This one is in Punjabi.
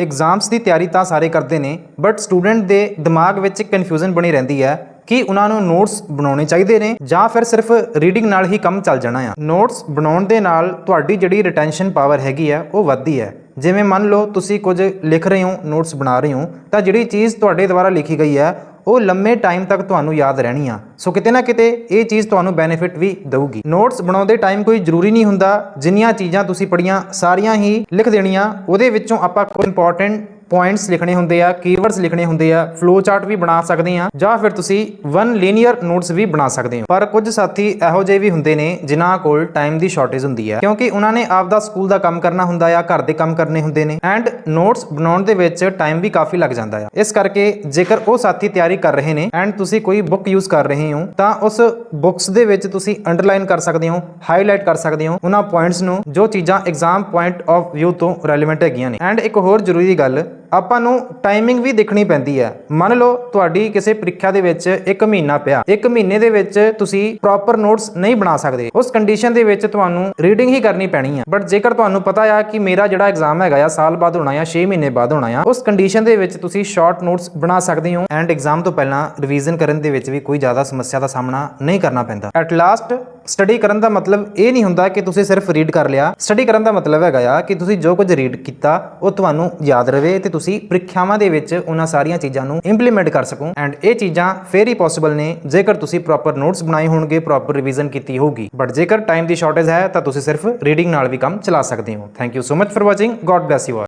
ਐਗਜ਼ਾਮਸ ਦੀ ਤਿਆਰੀ ਤਾਂ ਸਾਰੇ ਕਰਦੇ ਨੇ ਬਟ ਸਟੂਡੈਂਟ ਦੇ ਦਿਮਾਗ ਵਿੱਚ ਕਨਫਿਊਜ਼ਨ ਬਣੀ ਰਹਿੰਦੀ ਹੈ ਕਿ ਉਹਨਾਂ ਨੂੰ ਨੋਟਸ ਬਣਾਉਣੇ ਚਾਹੀਦੇ ਨੇ ਜਾਂ ਫਿਰ ਸਿਰਫ ਰੀਡਿੰਗ ਨਾਲ ਹੀ ਕੰਮ ਚੱਲ ਜਾਣਾ ਆ। ਨੋਟਸ ਬਣਾਉਣ ਦੇ ਨਾਲ ਤੁਹਾਡੀ ਜਿਹੜੀ ਰਿਟੈਂਸ਼ਨ ਪਾਵਰ ਹੈਗੀ ਆ ਉਹ ਵੱਧਦੀ ਹੈ। ਜਿਵੇਂ ਮੰਨ ਲਓ ਤੁਸੀਂ ਕੁਝ ਲਿਖ ਰਹੇ ਹੋ ਨੋਟਸ ਬਣਾ ਰਹੇ ਹੋ, ਤਾਂ ਜਿਹੜੀ ਚੀਜ਼ ਤੁਹਾਡੇ ਦੁਆਰਾ ਲਿਖੀ ਗਈ ਹੈ ਉਹ ਲੰਮੇ ਟਾਈਮ ਤੱਕ ਤੁਹਾਨੂੰ ਯਾਦ ਰਹਿਣੀ ਆ ਸੋ ਕਿਤੇ ਨਾ ਕਿਤੇ ਇਹ ਚੀਜ਼ ਤੁਹਾਨੂੰ ਬੈਨੀਫਿਟ ਵੀ ਦੇਊਗੀ। ਨੋਟਸ ਬਣਾਉਂਦੇ ਟਾਈਮ ਕੋਈ ਜ਼ਰੂਰੀ ਨਹੀਂ ਹੁੰਦਾ। ਜਿੰਨੀਆਂ ਚੀਜ਼ਾਂ ਤੁਸੀਂ ਪੜੀਆਂ ਸਾਰੀਆਂ ਹੀ ਲਿਖ ਦੇਣੀਆਂ। ਉਹਦੇ ਵਿੱਚੋਂ ਆਪਾਂ ਕੋਈ ਇੰਪੋਰਟੈਂਟ ਪੁਆਇੰਟਸ ਲਿਖਣੇ ਹੁੰਦੇ ਆ ਕੀਵਰਡਸ ਲਿਖਣੇ ਹੁੰਦੇ ਆ ਫਲੋ ਚਾਰਟ ਵੀ ਬਣਾ ਸਕਦੇ ਆ, ਜਾਂ ਫਿਰ ਤੁਸੀਂ ਵਨ ਲੀਨੀਅਰ ਨੋਟਸ ਵੀ ਬਣਾ ਸਕਦੇ ਹੋ। ਪਰ ਕੁਝ ਸਾਥੀ ਇਹੋ ਜਿਹੇ ਵੀ ਹੁੰਦੇ ਨੇ ਜਿਨ੍ਹਾਂ ਕੋਲ ਟਾਈਮ ਦੀ ਸ਼ਾਰਟੇਜ ਹੁੰਦੀ ਹੈ ਕਿਉਂਕਿ ਉਹਨਾਂ ਨੇ ਆਪਦਾ ਸਕੂਲ ਦਾ ਕੰਮ ਕਰਨਾ ਹੁੰਦਾ ਆ, ਘਰ ਦੇ ਕੰਮ ਕਰਨੇ ਹੁੰਦੇ ਨੇ ਐਂਡ ਨੋਟਸ ਬਣਾਉਣ ਦੇ ਵਿੱਚ ਟਾਈਮ ਵੀ ਕਾਫੀ ਲੱਗ ਜਾਂਦਾ ਆ। ਇਸ ਕਰਕੇ ਜੇਕਰ ਉਹ ਸਾਥੀ ਤਿਆਰੀ ਕਰ ਰਹੇ ਨੇ ਐਂਡ ਤੁਸੀਂ ਕੋਈ ਬੁੱਕ ਯੂਜ਼ ਕਰ ਰਹੇ ਹੋ, ਤਾਂ ਉਸ ਬੁੱਕਸ ਦੇ ਵਿੱਚ ਤੁਸੀਂ ਅੰਡਰਲਾਈਨ ਕਰ ਸਕਦੇ ਹੋ ਹਾਈਲਾਈਟ ਕਰ ਸਕਦੇ ਹੋ ਉਹਨਾਂ ਪੁਆਇੰਟਸ ਨੂੰ, ਜੋ ਚੀਜ਼ਾਂ ਐਗਜ਼ਾਮ ਪੁਆਇੰਟ ਆਫ View ਤੋਂ ਰੈਲੇਵੈਂਟ ਹੈਗੀਆਂ ਨੇ। ਐਂਡ ਇੱਕ ਹੋਰ ਜ਼ਰੂਰੀ ਗੱਲ ਆਪਾਂ ਨੂੰ ਟਾਈਮਿੰਗ ਵੀ ਦੇਖਣੀ ਪੈਂਦੀ ਹੈ। ਮੰਨ ਲਓ ਤੁਹਾਡੀ ਕਿਸੇ ਪ੍ਰੀਖਿਆ ਦੇ ਵਿੱਚ 1 ਮਹੀਨਾ ਪਿਆ। 1 ਮਹੀਨੇ ਦੇ ਵਿੱਚ ਤੁਸੀਂ ਪ੍ਰੋਪਰ ਨੋਟਸ ਨਹੀਂ ਬਣਾ ਸਕਦੇ। ਉਸ ਕੰਡੀਸ਼ਨ ਦੇ ਵਿੱਚ ਤੁਹਾਨੂੰ ਰੀਡਿੰਗ ਹੀ ਕਰਨੀ ਪੈਣੀ ਹੈ। ਬਟ ਜੇਕਰ ਤੁਹਾਨੂੰ ਪਤਾ ਆ ਕਿ ਮੇਰਾ ਜਿਹੜਾ ਐਗਜ਼ਾਮ ਹੈਗਾ ਆ, ਸਾਲ ਬਾਅਦ ਹੋਣਾ ਆ 6 ਮਹੀਨੇ ਬਾਅਦ ਹੋਣਾ ਆ, ਉਸ ਕੰਡੀਸ਼ਨ ਦੇ ਵਿੱਚ ਤੁਸੀਂ ਸ਼ਾਰਟ ਨੋਟਸ ਬਣਾ ਸਕਦੇ ਹੋ ਐਂਡ ਐਗਜ਼ਾਮ ਤੋਂ ਪਹਿਲਾਂ ਰਿਵੀਜ਼ਨ ਕਰਨ ਦੇ ਵਿੱਚ ਵੀ ਕੋਈ ਜ਼ਿਆਦਾ ਸਮੱਸਿਆ ਦਾ ਸਾਹਮਣਾ ਨਹੀਂ ਕਰਨਾ ਪੈਂਦਾ। ਐਟ ਲਾਸਟ ਸਟੱਡੀ ਕਰਨ ਦਾ ਮਤਲਬ ਇਹ ਨਹੀਂ ਹੁੰਦਾ ਕਿ ਤੁਸੀਂ ਸਿਰਫ ਰੀਡ ਕਰ ਲਿਆ। ਸਟੱਡੀ ਕਰਨ ਦਾ ਮਤਲਬ ਹੈਗਾ ਆ ਕਿ ਤੁਸੀਂ ਜੋ ਕੁਝ ਰੀਡ ਕੀਤਾ, ਉਹ ਤੁਹਾਨੂੰ ਯਾਦ ਰਵੇ ਤੇ ਤੁਸੀਂ ਪ੍ਰੀਖਿਆਵਾਂ ਦੇ ਵਿੱਚ ਉਹਨਾਂ ਸਾਰੀਆਂ ਚੀਜ਼ਾਂ ਨੂੰ ਇੰਪਲੀਮੈਂਟ ਕਰ ਸਕੋ। ਐਂਡ ਇਹ ਚੀਜ਼ਾਂ ਫੇਰ ਹੀ ਪੋਸੀਬਲ ਨੇ, ਜੇਕਰ ਤੁਸੀਂ ਪ੍ਰੋਪਰ ਨੋਟਸ ਬਣਾਏ ਹੋਣਗੇ ਪ੍ਰੋਪਰ ਰਿਵੀਜ਼ਨ ਕੀਤੀ ਹੋਊਗੀ। ਬਟ ਜੇਕਰ ਟਾਈਮ ਦੀ ਸ਼ਾਰਟੇਜ ਹੈ, ਤਾਂ ਤੁਸੀਂ ਸਿਰਫ ਰੀਡਿੰਗ ਨਾਲ ਵੀ ਕੰਮ ਚਲਾ ਸਕਦੇ ਹੋ। Thank you so much for watching God bless you